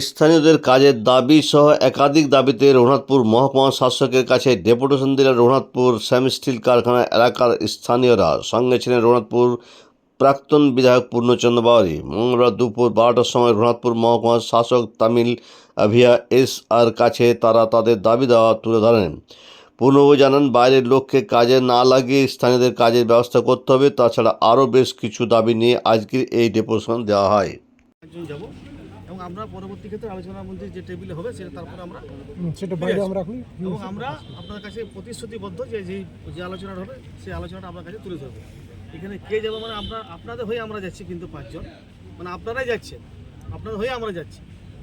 স্থানীয়দের কাজের দাবি সহ একাধিক দাবিতে রঘুনাথপুর মহকুমা শাসকের কাছে ডেপুটেশন দিলেন রঘুনাথপুর শ্যাম স্টিল কারখানা এলাকার স্থানীয়রা সঙ্গে ছিলেন রঘুনাথপুর প্রাক্তন বিধায়ক পূর্ণচন্দ্র বাউরি মঙ্গলবার দুপুর বারোটার সময় রঘুনাথপুর মহকুমা শাসক তামিল আভিয়া এস আর কাছে তারা তাদের দাবি দেওয়া তুলে ধরেন। পূর্ণবাবু জানান, বাইরের লোককে কাজে না লাগিয়ে স্থানীয়দের কাজের ব্যবস্থা করতে হবে। তাছাড়া আরও বেশ কিছু দাবি নিয়ে আজকের এই ডেপুটেশন দেওয়া হয়। এবং আমরা পরবর্তী ক্ষেত্রে আলোচনার মধ্যে যে টেবিলে হবে সেটা তারপরে আমরা সেটা বাইরে আমরা এবং আমরা আপনার কাছে প্রতিশ্রুতিবদ্ধ যে যেই যে আলোচনাটা হবে সেই আলোচনাটা আপনার কাছে তুলে ধরবো। এখানে কে যাব মানে আমরা আপনাদের হয়ে আমরা যাচ্ছি কিন্তু পাঁচজন। মানে আপনারাই যাচ্ছেন। আপনাদের হয়ে আমরা যাচ্ছি।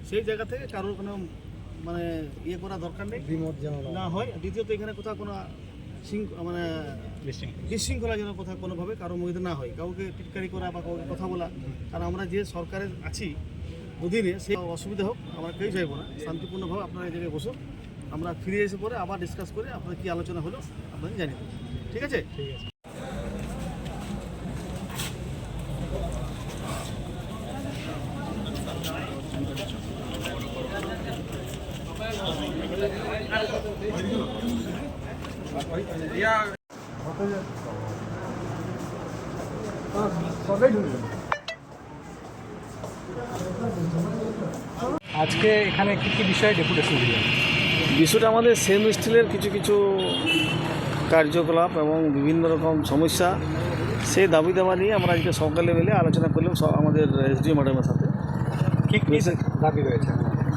সেই জায়গা থেকে কারোর কোনো মানে ইয়ে করা দরকার নেই। না হয়। দ্বিতীয়ত এখানে কোথাও কোনো মানে বিশৃঙ্খলা যেন কোথাও কোনোভাবে কারোর মধ্যে না হয়। কাউকে টিটকারি করা বা কাউকে কথা বলা। কারণ আমরা যে সরকারের আছি অধীনে সেই অসুবিধা হোক আমরা কেউ চাইব না। শান্তিপূর্ণভাবে আপনারা এই জায়গায় বসুন। আমরা ফিরে এসে পরে আবার ডিসকাস করে আপনার কী আলোচনা হলো আপনাদের জানিয়ে দেবো। ঠিক আছে? ঠিক আছে। আজকে এখানে কি কি বিষয়ে ডেপুটেশন দিলেন? বিষয়টা আমাদের সেম স্টিলের কিছু কিছু কার্যকলাপ এবং বিভিন্ন রকম সমস্যা সেই দাবি দাবা নিয়ে আমরা আজকে সকালে মিলে আলোচনা করলাম সব আমাদের এসডিও ম্যাডামের সাথে। কি কি দাবি রয়েছে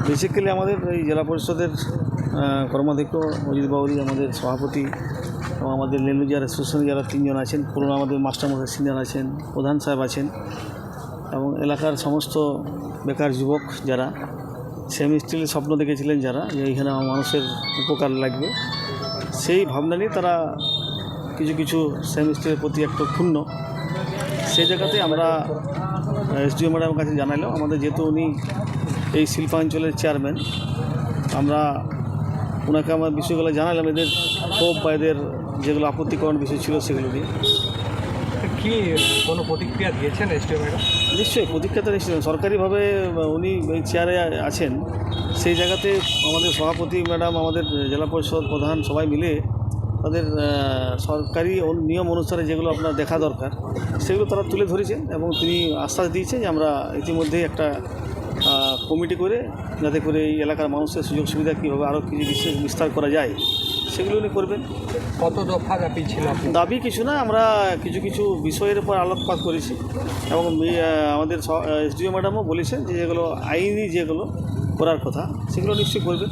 বেসিক্যালি আমাদের এই জেলা পরিষদের কর্মাধ্যক্ষ অজিত বাউরি আমাদের সভাপতি এবং আমাদের লেনুজিয়ার অ্যাসোসিয়েশন যারা তিনজন আছেন পুরনো আমাদের মাস্টারমশাই সিনিয়র আছেন প্রধান সাহেব আছেন এবং এলাকার সমস্ত বেকার যুবক যারা সেম স্টিলের স্বপ্ন দেখেছিলেন যারা, যে এইখানে আমার মানুষের উপকার লাগবে। সেই ভাবনা নিয়ে তারা কিছু কিছু সেম স্টিলের প্রতি একটু ক্ষুণ্ণ। সেই জায়গাতে আমরা এসডিও ম্যাডামের কাছে জানাইলাম। আমাদের যেহেতু উনি এই শিল্পাঞ্চলের চেয়ারম্যান আমরা ওনাকে আমার বিষয়গুলো জানালাম এদের ক্ষোভ বা এদের যেগুলো আপত্তিকরণ বিষয় ছিল সেগুলো নিয়ে। কি কোনো প্রতিক্রিয়া দিয়েছেন নিশ্চয়ই, প্রতিক্রিয়া তো নিশ্চয়ই। সরকারিভাবে উনি চেয়ারে আছেন। সেই জায়গাতে আমাদের সভাপতি ম্যাডাম, আমাদের জেলা পরিষদ প্রধান সবাই মিলে তাদের সরকারি নিয়ম অনুসারে যেগুলো আপনার দেখা দরকার, সেগুলো তারা তুলে ধরেছেন এবং তিনি আশ্বাস দিয়েছেন যে আমরা ইতিমধ্যেই একটা কমিটি করে যাতে করে এই এলাকার মানুষের সুযোগ সুবিধা কীভাবে আরও কিছু বিশেষ বিস্তার করা যায় সেগুলো উনি করবেন। কত দফা দাবি ছিল দাবি কিছু না আমরা কিছু কিছু বিষয়ের উপর আলোকপাত করেছি এবং আমাদের এসডিও ম্যাডামও বলেছেন যে যেগুলো আইনি যেগুলো করার কথা সেগুলো নিশ্চয়ই করবে